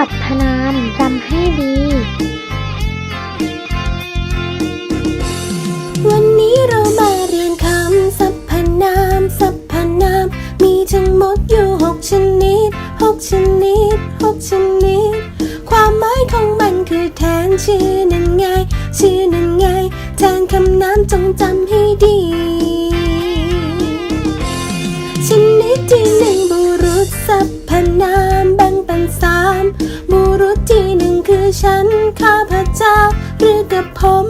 สรรพนามจำให้ดี วันนี้เรามาเรียนคำสรรพนามสรรพนาม มีทั้งหมดอยู่หกชนิดหกชนิดหกชนิด ความหมายของมันคือแทนชื่อนั่นไง ชื่อนั่นไง แทนคำนามจงจำให้ดี กับผม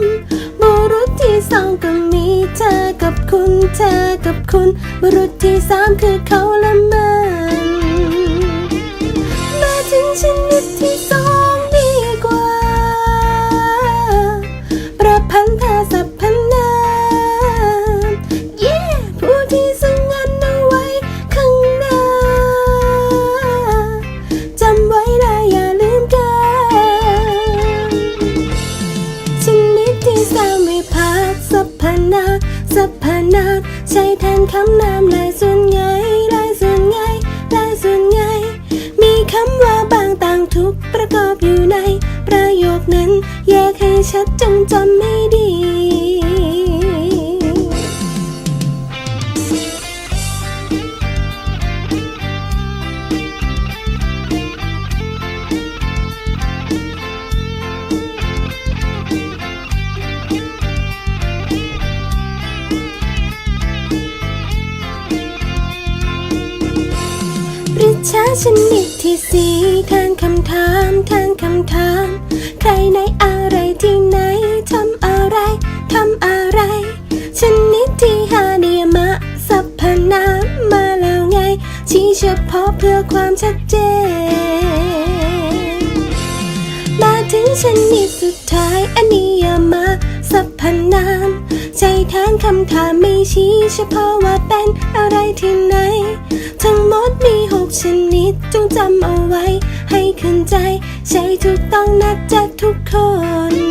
บุรุษที่สองก็มีเธอกับคุณเธอกับคุณบุรุษที่สามคือเขาและมัน มาถึงชนิดที่ สัพพนาสัพพนาใช้แทนคำนามหลายส่วนใหญ่หลายส่วนใหญ่หลายส่วนใหญ่มีคำว่าบางต่างทุกประกอบอยู่ใน ประโยคนั้น แยกให้ชัดจงจำให้ ชาชนิดที่สี่แทนคำถามแทนคำถาม ใครในอะไรที่ไหนทำอะไรทำอะไรชนิดที่ห้าเนียมะสรรพนามมาแล้วไง ชี้เฉพาะเพื่อความชัดเจน มาถึงชนิดสุดท้ายอนิยามะสรรพนามใจแทนคำถามไม่ชี้เฉพาะว่าเป็นอะไรที่ไหนทั้ง ดจงจำเอาไว้ ให้ขึ้นใจ ใช้ถูกต้องนะจ๊ะทุกคน